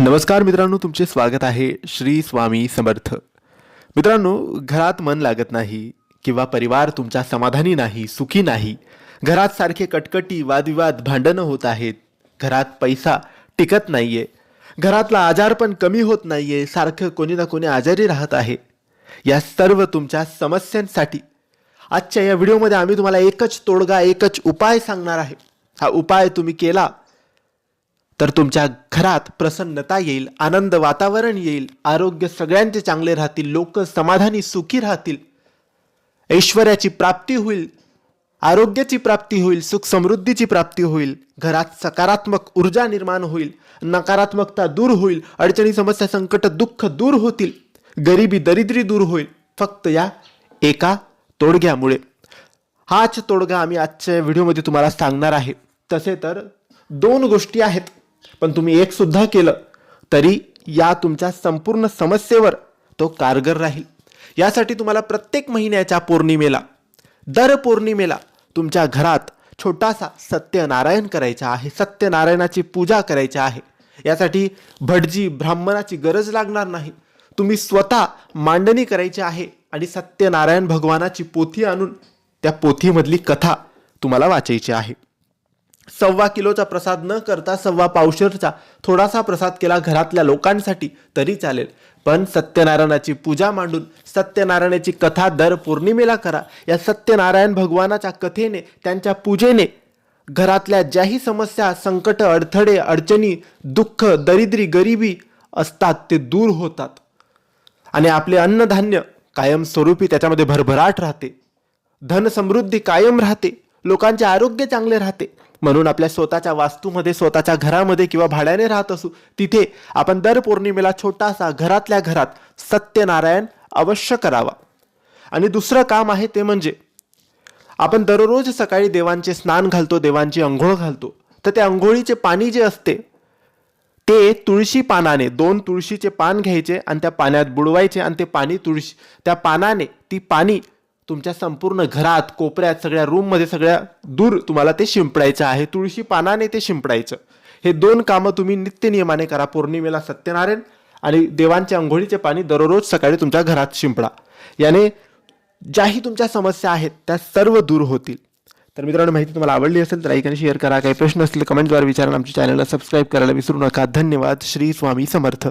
नमस्कार मित्रांनो तुमचे स्वागत आहे श्री स्वामी समर्थ. मित्रांनो घरात मन लागत नाही किंवा परिवार तुमचा समाधानी नाही सुखी नाही घरात सारखे कटकटी वादविवाद भांडणं होत आहेत घरात पैसा टिकत नाहीये घरातला आजार पण कमी होत नाहीये सारखं कोणी ना कोणी आजारी राहत आहे. या सर्व तुमच्या समस्यांसाठी आजच्या या व्हिडिओमध्ये आम्ही तुम्हाला एकच तोडगा एकच उपाय सांगणार आहे. हा उपाय तुम्ही केला तर तुमच्या घरात प्रसन्नता येईल आनंद वातावरण येईल आरोग्य सगळ्यांचे चांगले राहतील लोक समाधानी सुखी राहतील. ऐश्वर्याची प्राप्ती होईल आरोग्याची प्राप्ती होईल सुख समृद्धीची प्राप्ती होईल घरात सकारात्मक ऊर्जा निर्माण होईल नकारात्मकता दूर होईल अडचणी समस्या संकट दुःख दूर होतील गरिबी दरिद्री दूर होईल. फक्त या एका तोडग्यामुळे. हाच तोडगा आम्ही आजच्या व्हिडिओमध्ये तुम्हाला सांगणार आहे. तसे तर दोन गोष्टी आहेत. पण तुम्ही एक सुद्धा केलं तरी या तुमच्या संपूर्ण समस्येवर तो कारगर राहील. यासाठी तुम्हाला प्रत्येक महिन्याच्या पौर्णिमेला दर पौर्णिमेला तुमच्या घरात छोटासा सत्यनारायण करायचा आहे सत्यनारायणाची पूजा करायची आहे. यासाठी भटजी ब्राह्मणाची गरज लागणार नाही. तुम्ही स्वतः मांडणी करायची आहे आणि सत्यनारायण भगवानाची पोथी आणून त्या पोथीमधली कथा तुम्हाला वाचायची आहे. सव्वा किलोचा प्रसाद न करता सव्वा पावशरचा थोडासा प्रसाद केला घरातल्या लोकांसाठी तरी चालेल. पण सत्यनारायणाची पूजा मांडून सत्यनारायणाची कथा दर पौर्णिमेला करा. या सत्यनारायण भगवानाच्या कथेने त्यांच्या पूजेने घरातल्या ज्याही समस्या संकट अडथळे अडचणी दुःख दरिद्री गरिबी असतात ते दूर होतात. आणि आपले अन्नधान्य कायमस्वरूपी त्याच्यामध्ये भरभराट राहते. धन समृद्धी कायम राहते. लोकांचे आरोग्य चांगले राहते. म्हणून आपल्या स्वतःच्या वास्तूमध्ये स्वतःच्या घरामध्ये किंवा भाड्याने राहत असू तिथे आपण दर पौर्णिमेला छोटासा घरातल्या घरात सत्यनारायण अवश्य करावा. आणि दुसरं काम आहे ते म्हणजे आपण दररोज सकाळी देवांचे स्नान घालतो देवांची अंघोळ घालतो. तर त्या अंघोळीचे पाणी जे असते ते तुळशी पानाने दोन तुळशीचे पान घ्यायचे आणि त्या पाण्यात बुडवायचे आणि ते पाणी तुळशी त्या पानाने ती पाणी तुमच्या संपूर्ण घरात कोपऱ्यात सगळ्या रूममध्ये सगळ्या दूर तुम्हाला ते शिंपडायचं आहे. तुळशी पानाने ते शिंपडायचं. हे दोन कामं तुम्ही नित्यनियमाने करा. पौर्णिमेला सत्यनारायण आणि देवांच्या आंघोळीचे पाणी दररोज सकाळी तुमच्या घरात शिंपडा. याने ज्याही तुमच्या समस्या आहेत त्या सर्व दूर होतील. तर मित्रांनो माहिती तुम्हाला आवडली असेल तर लाईक शेअर करा. काही प्रश्न असतील कमेंटद्वारे विचारा. आमच्या चॅनलला सबस्क्राईब करायला विसरू नका. धन्यवाद. श्री स्वामी समर्थ.